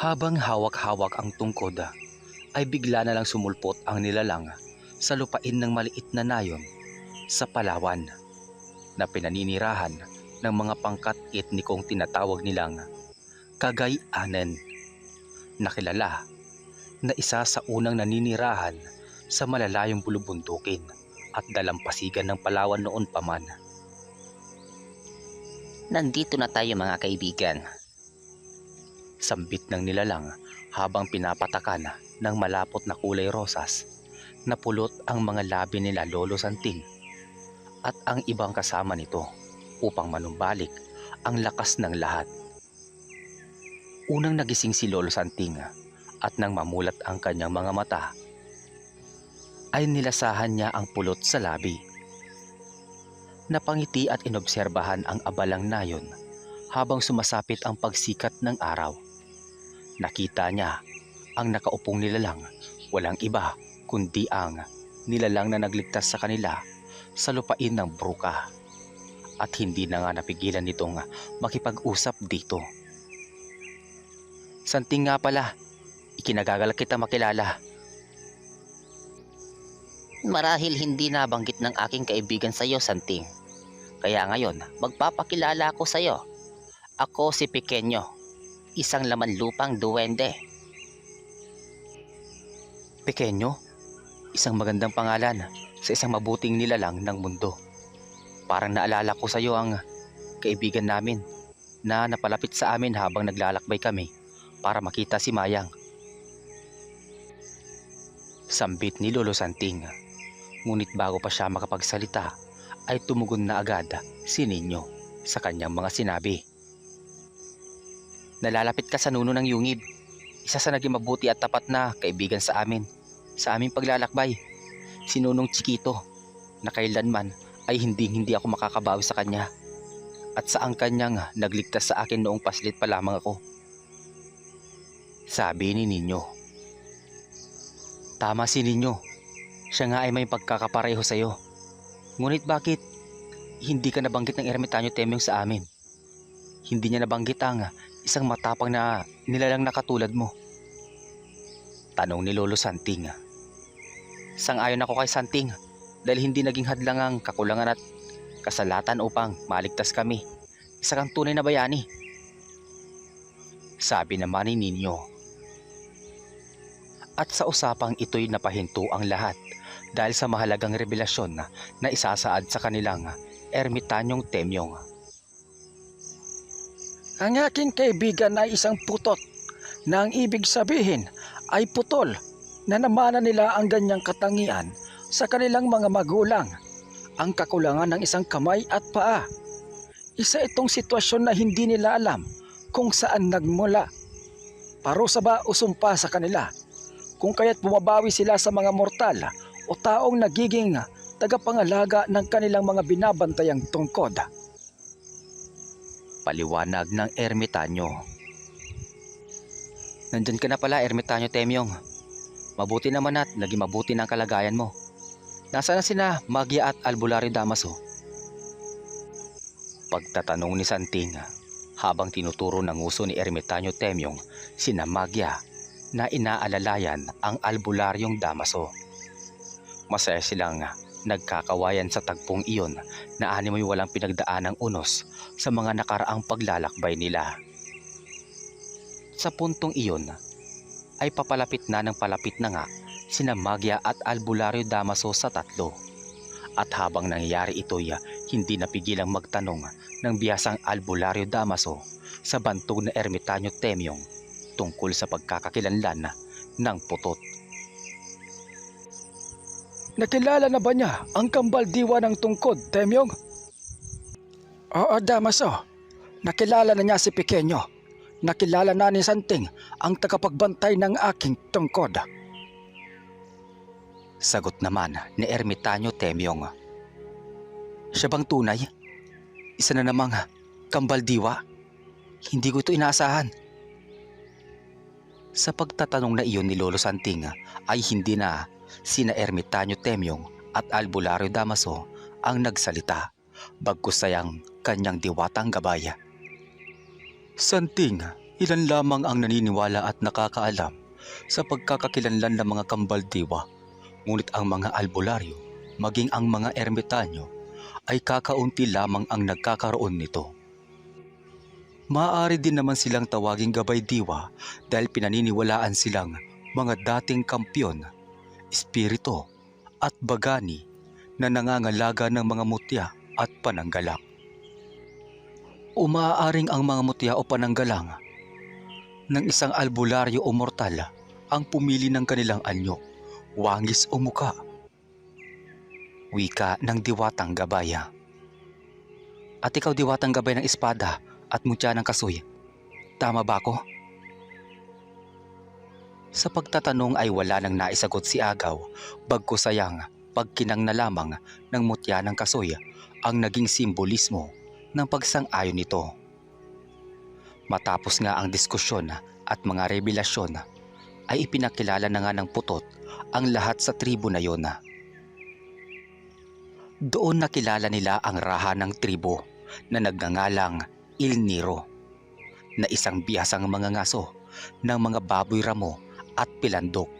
Habang hawak-hawak ang tungkod, ay bigla na lang sumulpot ang nilalang sa lupain ng maliit na nayon sa Palawan na pinaninirahan ng mga pangkat etnikong tinatawag nilang Kagayanan na kilala na isa sa unang naninirahan sa malalayong bulubundukin at dalampasigan ng Palawan noon pa man. Nandito na tayo mga kaibigan. Sambit ng nilalang habang pinapatakan ng malapot na kulay rosas na pulot ang mga labi nila Lolo Santing at ang ibang kasama nito upang manumbalik ang lakas ng lahat. Unang nagising si Lolo Santing at nang mamulat ang kanyang mga mata ay nilasahan niya ang pulot sa labi. Napangiti at inobserbahan ang abalang nayon habang sumasapit ang pagsikat ng araw. Nakita niya ang nakaupong nilalang walang iba kundi ang nilalang na nagligtas sa kanila sa lupain ng bruka. At hindi na nga napigilan nitong makipag-usap dito. Santing nga pala, ikinagagalak kita makilala. Marahil hindi nabanggit ng aking kaibigan sa iyo, Santing. Kaya ngayon, magpapakilala ako sa iyo. Ako si Pequeño, isang laman lupang duwende. Pekenyo, isang magandang pangalan sa isang mabuting nilalang ng mundo. Parang naalala ko sa iyo ang kaibigan namin na napalapit sa amin habang naglalakbay kami para makita si Mayang. Sambit ni Lolo Santing. Ngunit bago pa siya makapagsalita ay tumugon na agad si Ninyo sa kanyang mga sinabi. Nalalapit ka sa nuno ng yungib. Isa sa naging mabuti at tapat na kaibigan sa amin. Sa aming paglalakbay. Si Nunong Chikito na kailanman ay hindi hindi ako makakabawi sa kanya. At saang kanyang nagligtas sa akin noong paslit pa lamang ako. Sabi ni Ninyo. Tama si Ninyo. Siya nga ay may pagkakapareho sa iyo. Ngunit bakit hindi ka nabanggit ng ermitanyo Temyong sa amin? Hindi niya nabanggit ang isang matapang na nilalang na katulad mo. Tanong ni Lolo Santing. Sang-ayon ako kay Santing dahil hindi naging hadlang ang kakulangan at kasalatan upang maligtas kami. Isa kang tunay na bayani. Sabi naman ni Ninyo. At sa usapang ito'y napahinto ang lahat dahil sa mahalagang revelasyon na, na isasaad sa kanilang ermitanyong temyong. Ang aking kaibigan ay isang putot na ang ibig sabihin ay putol na namana nila ang ganyang katangian sa kanilang mga magulang. Ang kakulangan ng isang kamay at paa. Isa itong sitwasyon na hindi nila alam kung saan nagmula. Parusa ba o sa kanila? Kung kaya't bumabawi sila sa mga mortal o taong nagiging tagapangalaga ng kanilang mga binabantayang tungkod. Paliwanag ng ermitanyo. Nandyan ka na pala ermitanyo Temyong. Mabuti naman at naging mabuti ng kalagayan mo. Nasaan na sina Magya at Albulari Damaso? Pagtatanong ni Santing habang tinuturo ng uso ni Ermitanyo Temyong sina Magya na inaalalayan ang albularyong Damaso. Masaya silang nagkakawayan sa tagpong iyon na animoy walang pinagdaanang unos sa mga nakaraang paglalakbay nila. Sa puntong iyon ay papalapit na ng palapit na nga sina Magya at Albularyo Damaso sa tatlo. At habang nangyayari ito'y hindi napigilang magtanong ng biyasang Albularyo Damaso sa bantog na ermitanyo Temyong tungkol sa pagkakakilanlan ng putot. Nakilala na ba niya ang kambal diwa ng tungkod, Temyong? Oo, Damaso. Nakilala na niya si Pequeño. Nakilala na ni Santing ang tagapagbantay ng aking tungkod. Sagot naman ni Ermitanyo Temyong. Siya bang tunay? Isa na namang kambal diwa? Hindi ko ito inaasahan. Sa pagtatanong na iyon ni Lolo Santing ay hindi na sina Ermitanyo Temyong at Albularyo Damaso ang nagsalita bagkus sayang kanyang diwatang gabay. Santing, Ilan lamang ang naniniwala at nakakaalam sa pagkakakilanlan ng mga kambaldiwa. Ngunit ang mga albularyo, maging ang mga ermitanyo, ay kakaunti lamang ang nagkakaroon nito. Maaari din naman silang tawaging gabay diwa dahil pinaniniwalaan silang mga dating kampyon, espirito at bagani na nangangalaga ng mga mutya at pananggalang. Umaaring ang mga mutya o pananggalang ng isang albularyo o mortal ang pumili ng kanilang anyo, wangis o muka. Wika ng diwatang gabaya. At ikaw diwatang gabay ng espada at mutya ng kasoy. Tama ba ako? Sa pagtatanong ay wala nang naisagot si Agaw, bagko sayang pagkinang na lamang ng mutya ng kasoy ang naging simbolismo ng pagsang-ayon nito. Matapos nga ang diskusyon at mga revelasyon ay ipinakilala na nga ng putot ang lahat sa tribo na yon. Doon nakilala nila ang raha ng tribo na nagngangalang Il Niro na isang bihasang mga ngaso ng mga baboy ramo at pilandok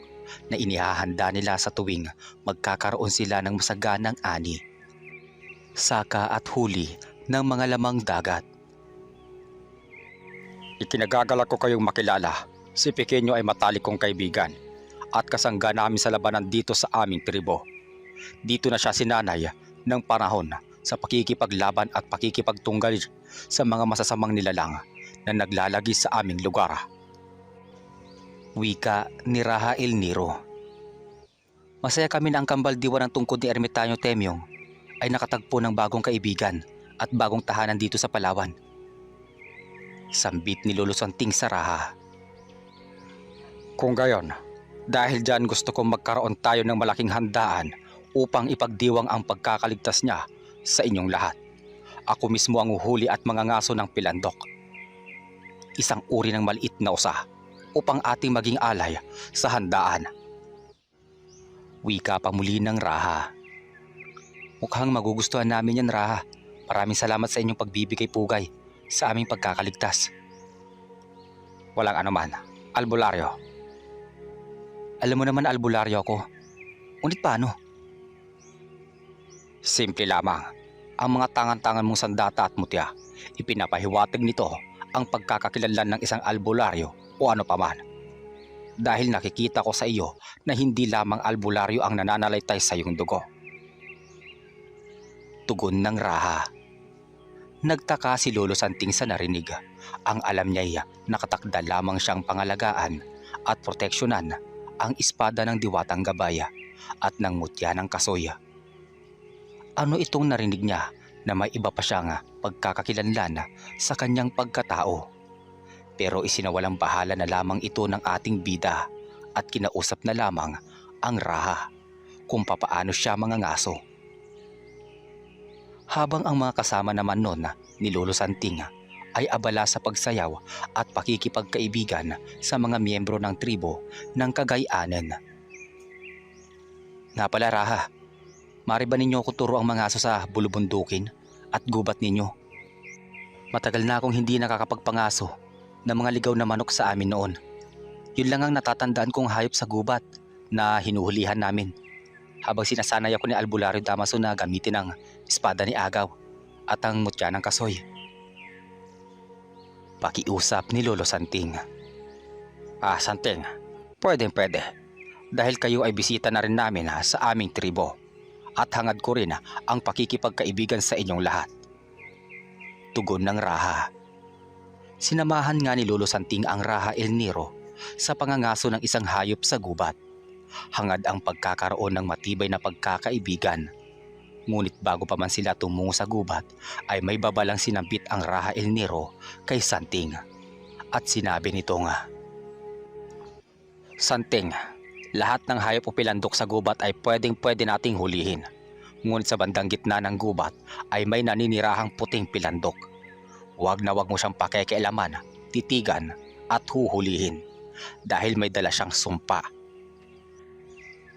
na inihahanda nila sa tuwing magkakaroon sila ng masaganang ani, saka at huli ng mga lamang dagat. Ikinagagalak ko kayong makilala. Si Pequeño ay matalik kong kaibigan at kasangga namin sa labanan dito sa aming tribo. Dito na siya sinanay ng panahon sa pakikipaglaban at pakikipagtunggal sa mga masasamang nilalang na naglalagi sa aming lugar. Wika ni Raha El Niro. Masaya kami na ang kambaldiwa ng tungkod ni Ermitanyo Temyong ay nakatagpo ng bagong kaibigan at bagong tahanan dito sa Palawan. Sambit ni Lolo Santing sa Raha. Kung gayon, dahil dyan gusto kong magkaroon tayo ng malaking handaan upang ipagdiwang ang pagkakaligtas niya sa inyong lahat. Ako mismo ang uhuli at mga ngaso ng pilandok. Isang uri ng maliit na usa upang ating maging alay sa handaan. Wika pa muli ng Raha. Mukhang magugustuhan namin yan Raha. Maraming salamat sa inyong pagbibigay pugay sa aming pagkakaligtas. Walang anuman, albularyo. Alam mo naman albularyo ako. Ngunit paano? Simple lamang. Ang mga tangan-tangan mong sandata at mutya, ipinapahiwatig nito ang pagkakakilanlan ng isang albularyo o ano paman. Dahil nakikita ko sa iyo na hindi lamang albularyo ang nananalaytay sa iyong dugo. Tugon ng raha. Nagtaka si Lolo Santing sa narinig. Ang alam niya nakatakda lamang siyang pangalagaan at proteksyonan ang espada ng diwatang gabaya at ng mutya ng kasoya. Ano itong narinig niya na may iba pa siyang pagkakakilanlan sa kanyang pagkatao. Pero isinawalang bahala na lamang ito ng ating bida at kinausap na lamang ang raha kung papaano siya mga ngaso. Habang ang mga kasama naman noon ni Lolo Santing ay abala sa pagsayaw at pakikipagkaibigan sa mga miyembro ng tribo ng Cagayanan. Nga pala Raha, mari ba ninyo ko turo ang mga aso sa bulubundukin at gubat ninyo? Matagal na akong hindi nakakapagpangaso ng mga ligaw na manok sa amin noon. Yun lang ang natatandaan kong hayop sa gubat na hinuhulihan namin. Habang sinasanay ako ni Albularyo Damaso na gamitin ang espada ni Agaw at ang mutya ng kasoy. Pakiusap ni Lolo Santing. Ah, Santing, pwedeng pwede. Dahil kayo ay bisita na rin namin ha, sa aming tribo. At hangad ko rin ha, ang pakikipagkaibigan sa inyong lahat. Tugon ng Raha. Sinamahan nga ni Lolo Santing ang Raha El Niro sa pangangaso ng isang hayop sa gubat. Hangad ang pagkakaroon ng matibay na pagkakaibigan. Ngunit bago pa man sila tumungo sa gubat ay may babalang sinambit ang Raha El Niro kay Santing. At sinabi nito nga, Santing, lahat ng hayop o pilandok sa gubat ay pwedeng pwede nating hulihin. Ngunit sa bandang gitna ng gubat ay may naninirahang puting pilandok. Huwag na huwag mo siyang pakekialaman, titigan at huhulihin dahil may dala siyang sumpa.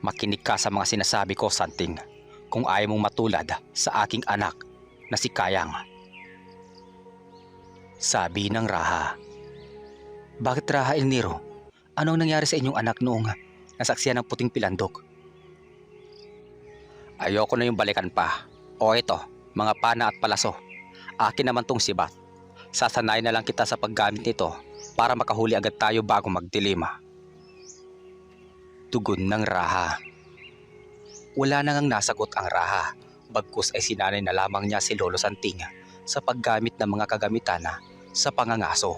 Makinig ka sa mga sinasabi ko, Santing, kung ayaw mong matulad sa aking anak na si Kayang. Sabi ng Raha. Bakit Raha El Nero? Anong nangyari sa inyong anak noong nasaksiyan ng puting pilandok? Ayoko na yung balikan pa. O ito, mga pana at palaso. Akin naman tong sibat. Sasanay na lang kita sa paggamit nito para makahuli agad tayo bago magdilima. Tugon ng Raha. Wala na ngang nasagot ang Raha, bagkus ay sinanay na lamang niya si Lolo Santing sa paggamit ng mga kagamitan sa pangangaso.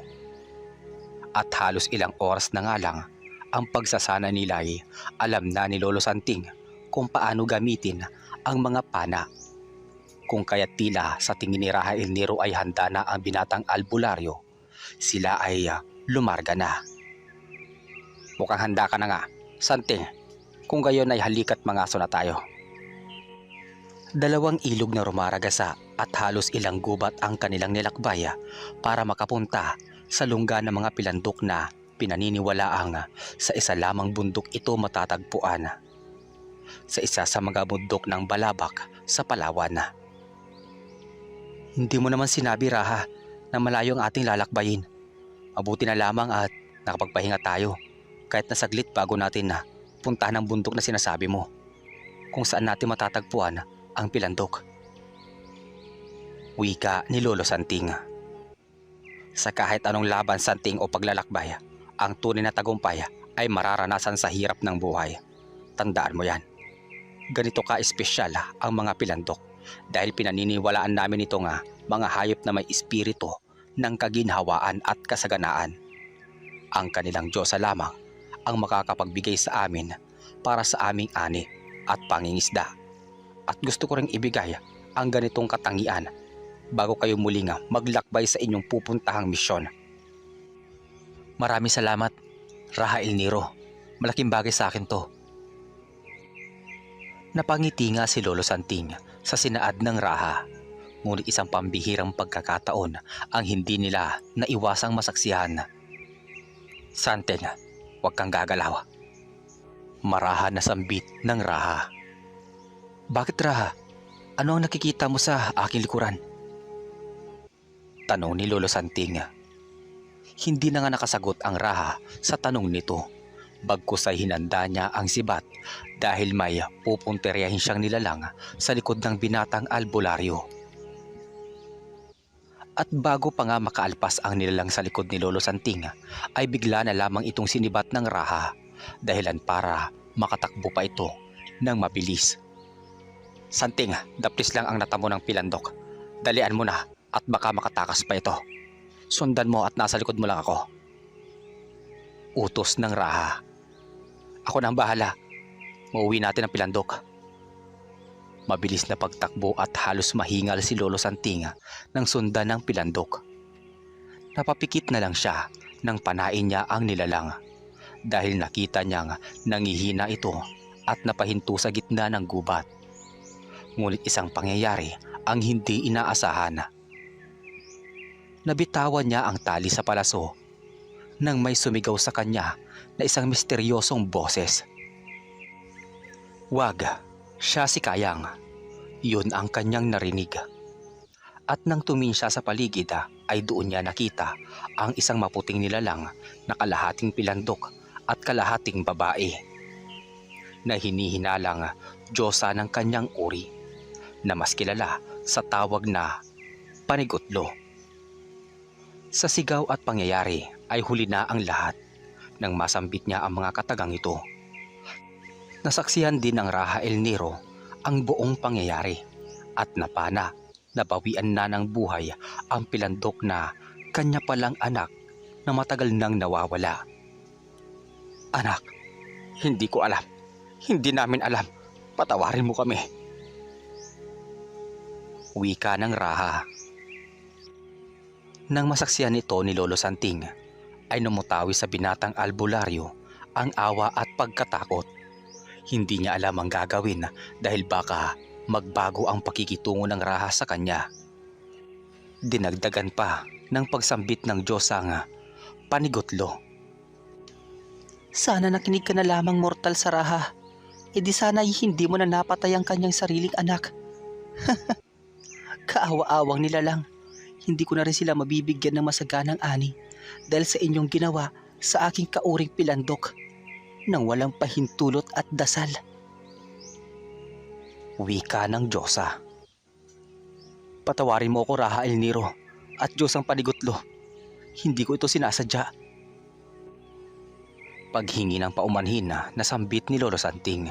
At halos ilang oras na nga lang ang pagsasana nila ay alam na ni Lolo Santing kung paano gamitin ang mga pana. Kung kaya't tila sa tingin ni Raha El Nero ay handa na ang binatang albularyo, sila ay ah, lumarga na. Mukhang handa ka na nga, Santing. Kung gayon ay halikat mangaso na tayo. Dalawang ilog na rumaragasa at halos ilang gubat ang kanilang nilakbay para makapunta sa lungga ng mga pilandok na pinaniniwalaang sa isa lamang bundok ito matatagpuan. Sa isa sa mga bundok ng Balabak sa Palawan. Hindi mo naman sinabi Raha na malayo ang ating lalakbayin. Mabuti na lamang at nakapagpahinga tayo kahit na saglit bago natin na puntahan ang bundok na sinasabi mo kung saan natin matatagpuan ang pilandok. Wika ni Lolo Santing. Sa kahit anong laban santing o paglalakbay, ang tunay na tagumpay ay mararanasan sa hirap ng buhay. Tandaan mo yan. Ganito ka espesyal ang mga pilandok dahil pinaniniwalaan namin ito nga mga hayop na may espiritu ng kaginhawaan at kasaganaan. Ang kanilang Diyosa lamang ang makakapagbigay sa amin para sa aming ani at pangingisda. At gusto ko ring ibigay ang ganitong katangian bago kayo muling maglakbay sa inyong pupuntahang misyon. Maraming salamat, Raha El Nero. Malaking bagay sa akin to. Napangiti nga si Lolo Santing sa sinaad ng Raha. Ngunit isang pambihirang pagkakataon ang hindi nila naiwasang masaksihan. Santing, huwag kang gagalaw. Maraha na sambit ng Raha. Bakit Raha? Ano ang nakikita mo sa aking likuran? Tanong ni Lolo Santing. Hindi na nga nakasagot ang Raha sa tanong nito. Bagkus ay hinanda niya ang sibat dahil may pupunteryahin siyang nilalang sa likod ng binatang albularyo. At bago pa nga makaalpas ang nilalang sa likod ni Lolo Santing, ay bigla na lamang itong sinibat ng Raha dahilan para makatakbo pa ito ng mabilis. Santing, daplis lang ang natamo ng pilandok. Dalian mo na at baka makatakas pa ito. Sundan mo at nasa likod mo lang ako. Utos ng Raha. Ako na ang bahala. Mauwi natin ang pilandok. Mabilis na pagtakbo at halos mahingal si Lolo Santinga nang sundan ng pilandok. Napapikit na lang siya nang panain niya ang nilalang dahil nakita niyang nangihina ito at napahinto sa gitna ng gubat. Ngunit isang pangyayari ang hindi inaasahan. Nabitawan niya ang tali sa palaso nang may sumigaw sa kanya na isang misteryosong boses. Wag, siya si Kayang. Yun ang kanyang narinig. At nang tumingin siya sa paligid ay doon niya nakita ang isang maputing nilalang na kalahating pilandok at kalahating babae. Na hinihinalang Diyosa ng kanyang uri na mas kilala sa tawag na panigutlo. Sa sigaw at pangyayari ay huli na ang lahat nang masambit niya ang mga katagang ito. Nasaksihan din ng Raha El Nero ang buong pangyayari at napana nabawian na ng buhay ang pilandok na kanya palang anak na matagal nang nawawala. Anak, hindi ko alam. Hindi namin alam. Patawarin mo kami. Wika ng Raha. Nang masaksiyan ito ni Lolo Santing, ay numutawi sa binatang albularyo ang awa at pagkatakot. Hindi niya alam ang gagawin dahil baka magbago ang pakikitungo ng Raha sa kanya. Dinagdagan pa ng pagsambit ng Diyos ang panigutlo. Sana nakinig ka na lamang mortal sa Raha. E di sana hindi mo na napatay ang kanyang sariling anak. Kaawa-awang nila lang. Hindi ko na rin sila mabibigyan ng masaganang ani dahil sa inyong ginawa sa aking kauring pilandok nang walang pahintulot at dasal. Wika ng Diyosa. Patawarin mo ako Raha El Niro at Diyos ang panigutlo. Hindi ko ito sinasadya. Paghingi ng paumanhin na nasambit ni Lolo Santing.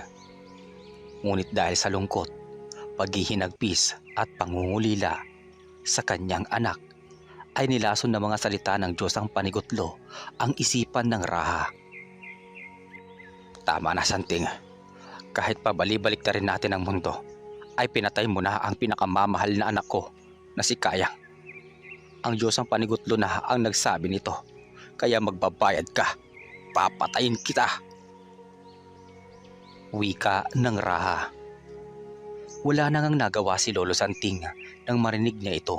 Ngunit dahil sa lungkot, paghihinagpis at pangungulila sa kanyang anak, ay nilason ng mga salita ng Diyos ang panigutlo ang isipan ng Raha. Tama na Santing. Kahit pabali-balik na rin natin ang mundo, ay pinatay mo na ang pinakamamahal na anak ko na si Kayang. Ang Diyos ang panigutlo na ang nagsabi nito, kaya magbabayad ka. Papatayin kita. Wika ng Raha. Wala nang ang nagawa si Lolo Santing nang marinig niya ito.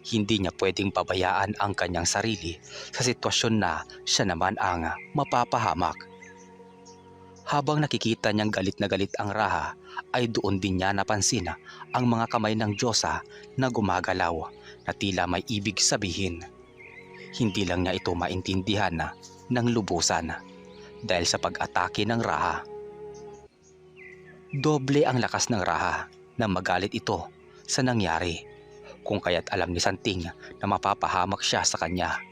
Hindi niya pwedeng pabayaan ang kanyang sarili sa sitwasyon na siya naman ang mapapahamak. Habang nakikita niyang galit na galit ang Raha, ay doon din niya napansin ang mga kamay ng Diyosa na gumagalaw na tila may ibig sabihin. Hindi lang niya ito maintindihan na ng lubusan dahil sa pag-atake ng Raha. Doble ang lakas ng Raha na magalit ito sa nangyari kung kaya't alam ni Santing na mapapahamak siya sa kanya.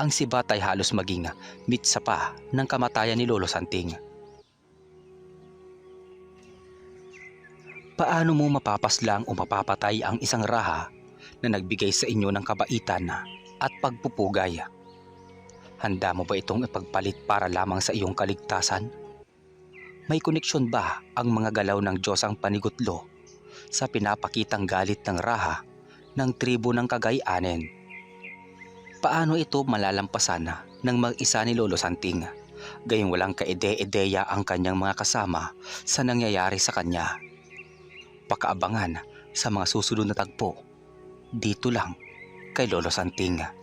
Ang sibat ay halos maging mitsa pa ng kamatayan ni Lolo Santing. Paano mo mapapaslang o mapapatay ang isang raha na nagbigay sa inyo ng kabaitan at pagpupugay? Handa mo ba itong ipagpalit para lamang sa iyong kaligtasan? May koneksyon ba ang mga galaw ng Diyos ang panigutlo sa pinapakitang galit ng raha ng tribo ng Kagayanin? Paano ito malalampasan ng mag-isa ni Lolo Santing? Gayong walang kaide-ideya ang kanyang mga kasama sa nangyayari sa kanya. Pakaabangan sa mga susunod na tagpo. Dito lang kay Lolo Santing.